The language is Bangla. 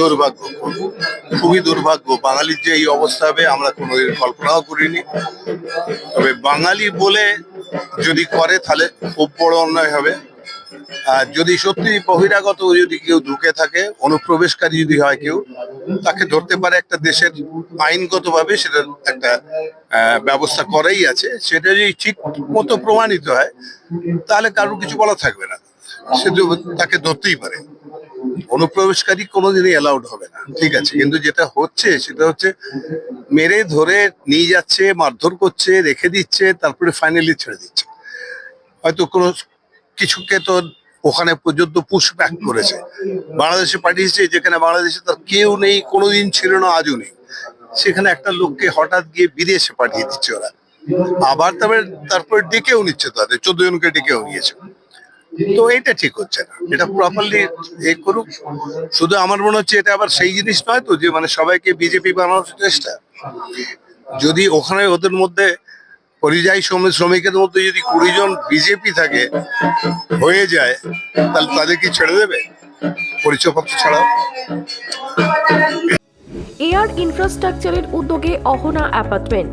দুর্ভাগ্য খুবই দুর্ভাগ্য। বাঙালির যে এই অবস্থা হবে আমরা কোনোদিন কল্পনাও করিনি। তবে বাঙালি বলে যদি করে তাহলে খুব বড় অন্যায় হবে। আর যদি সত্যি বহিরাগত যদি কেউ ঢুকে থাকে অনুপ্রবেশকারী যদি হয় কেউ তাকে ধরতে পারে একটা দেশের আইনগতভাবে সেটার একটা আহ, ব্যবস্থা করাই আছে। সেটা যদি ঠিক মতো প্রমাণিত হয় তাহলে কারোর কিছু বলা থাকবে না। সে তাকে ধরতেই পারে। অনুপ্রবেশকারী কোনোদিনই অ্যালাউড হবে না। ঠিক আছে, কিন্তু যেটা হচ্ছে সেটা হচ্ছে মেরে ধরে নিয়ে যাচ্ছে, মারধর করছে, রেখে দিচ্ছে, তারপরে ফাইনালি ছেড়ে দিচ্ছে। হয়তো কোনো কিছুকে তো ওখানে পর্যন্ত পুশব্যাক করেছে। বাংলাদেশে পাঠিয়েছে, যেখানে বাংলাদেশে তার কেউ নেই, কোনোদিন ছিল না, আজও নেই। সেখানে একটা লোককে হঠাৎ গিয়ে বিদেশে পাঠিয়ে দিচ্ছে ওরা। আবার তারপরে তারপরে ডেকেও নিচ্ছে তাদের, চোদ্দ জনকে ডেকেও নিয়েছে। তো এটা ঠিক হচ্ছে না। এটা প্রপারলি এ করুক। শুধু আমার মনে হচ্ছে এটা আবার সেই জিনিস নয় তো, যে মানে সবাইকে বিজেপি বানানোর চেষ্টা। যদি ওখানে ওদের মধ্যে পরিযায়ী শ্রমিক শ্রমিকের মধ্যে যদি কুড়ি জন বিজেপি থাকে, হয়ে যায়, তাহলে তাদের কি ছেড়ে দেবে? পরিচয়পত্র ছাড়াও। এয়ার ইনফ্রাস্ট্রাকচারের উদ্যোগে অহনা অ্যাপার্টমেন্ট।